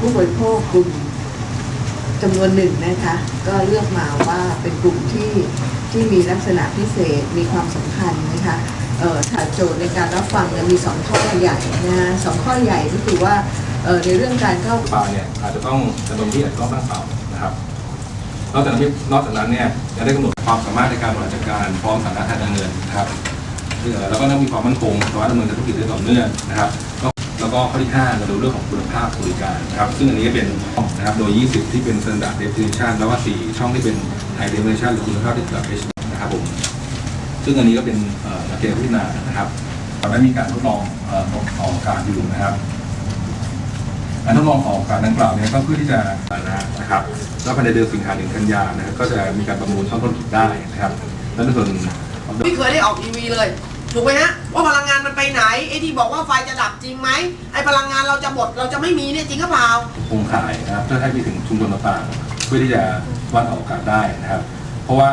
ผู้บริโภคกลุ่มจำนวนหนึ่งนะคะ ก็เลือกมาว่าเป็นกลุ่มที่ที่มีลักษณะพิเศษมีความสำคัญนะคะถาโจทย์ในการรับฟังเนี่ยมีสองข้อใหญ่นะฮะสองข้อใหญ่ก็คือว่าเอ่อในเรื่องการเข้าเปล่าเนี่ยอาจจะต้องดำรงที่อาจจะต้องตั้งเปล่านะครับนอกจากนั้นอกจากนั้นเนี่ยจะได้กำหนดความสามารถในการบริหารจัดการพร้อมฐานะทางการเงินนะครับแล้วก็ต้องมีความมั่นคงสามารถดำเนินธุรกิจได้ต่อเนื่องนะครับ แล้วก็ข้อที่5เราดูเรื่องของคุณภาพบริการนะครับซึ่งอันนี้ก็เป็นนะครับโดย 20 ที่เป็น standard definition แล้วก็4ช่องที่เป็น high definition หรือคุณภาพที่ระดับ H นะครับผมซึ่งอันนี้ก็เป็นหลักเกณฑ์พิจารณานะครับตอนนั้นมีการทดลองออออกการอยู่นะครับการทดลองออกการดังกล่าวเนี่ยก็เพื่อที่จะนะครับแล้วภายในเดือนสิงหาคมกันยานะครับก็จะมีการประมูลช่องต้นทุนได้นะครับและในส่วนไม่เคยได้ออกทีวีเลย ถูกไหมฮะว่าพลังงานมันไปไหนไอ้ที่บอกว่าไฟจะดับจริงไหมไอ้พลังงานเราจะหมดเราจะไม่มีเนี่ยจริงหรือเปล่าโครงข่ายนะครับเพื่อให้ไปถึงชุมชนต่างๆเพื่อที่จะวัดออกอากาศได้นะครับ เพราะว่า